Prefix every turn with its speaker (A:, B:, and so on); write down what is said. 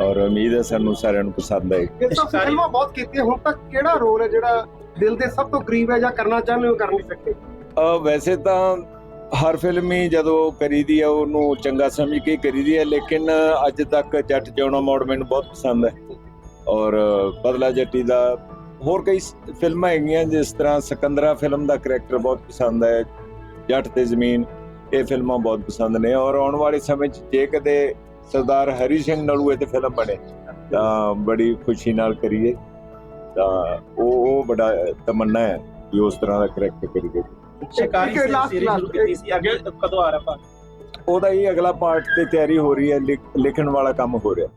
A: ਔਰ ਉਮੀਦ ਹੈ ਸਾਨੂੰ ਸਾਰਿਆਂ ਨੂੰ ਪਸੰਦ ਆਏ
B: ਇਸ ਤੋਂ ਫਿਲਮਾਂ ਬਹੁਤ ਕੀਤੀਆਂ ਹੁਣ ਤੱਕ ਕਿਹੜਾ ਰੋਲ ਹੈ ਜਿਹੜਾ ਦਿਲ ਦੇ ਸਭ ਤੋਂ ਕਰੀਬ ਹੈ ਜਾਂ ਕਰਨਾ ਚਾਹੁੰਦੇ ਹੋ ਕਰ ਨਹੀਂ ਸਕਦੇ?
A: ਵੈਸੇ ਤਾਂ ਹਰ ਫਿਲਮ ਹੀ ਜਦੋਂ ਕਰੀਦੀ ਹੈ ਉਹਨੂੰ ਚੰਗਾ ਸਮਝ ਕੇ ਕਰੀਦੀ ਹੈ ਲੇਕਿਨ ਅੱਜ ਤੱਕ ਜੱਟ ਜਿਉਣਾ ਮੋੜ ਮੈਨੂੰ ਬਹੁਤ ਪਸੰਦ ਹੈ। ਔਰ ਬਦਲਾ ਜੱਟੀ ਦਾ ਹੋਰ ਕਈ ਫਿਲਮਾਂ ਹੈਗੀਆਂ ਜਿਸ ਤਰ੍ਹਾਂ ਸਿਕੰਦਰਾ ਫਿਲਮ ਦਾ ਕਰੈਕਟਰ ਬਹੁਤ ਪਸੰਦ ਹੈ ਜੱਟ ਤੇ ਜ਼ਮੀਨ ਇਹ ਫਿਲਮਾਂ ਬਹੁਤ ਪਸੰਦ ਨੇ। ਔਰ ਆਉਣ ਵਾਲੇ ਸਮੇਂ 'ਚ ਜੇ ਕਦੇ ਸਰਦਾਰ ਹਰੀ ਸਿੰਘ ਨਲੂਏ ਤੇ ਫਿਲਮ ਬਣੇ। ਤਾਂ ਬੜੀ ਖੁਸ਼ੀ ਨਾਲ ਕਰੀਏ। ਤਾਂ ਉਹ ਉਹ ਬੜਾ ਤਮੰਨਾ ਹੈ ਕਿ ਉਸ ਤਰ੍ਹਾਂ ਦਾ ਕਰੈਕਟਰ ਕਰੀਏ।
C: ਸ਼ਿਕਾਰੀ
B: ਇੱਕ last-
C: ਸੀਰੀਜ਼ ਸ਼ੁਰੂ
B: last-
C: ਕੀਤੀ ਸੀ? ਅੱਗੇ ਕਦੋਂ ਆ ਰਿਹਾ ਭਾਗ
A: ਉਹਦਾ ਹੀ ਅਗਲਾ ਪਾਰਟ ਤੇ ਤਿਆਰੀ ਹੋ ਰਹੀ ਹੈ ਲਿਖ- ਲਿਖਣ ਵਾਲਾ ਕੰਮ ਹੋ ਰਿਹਾ।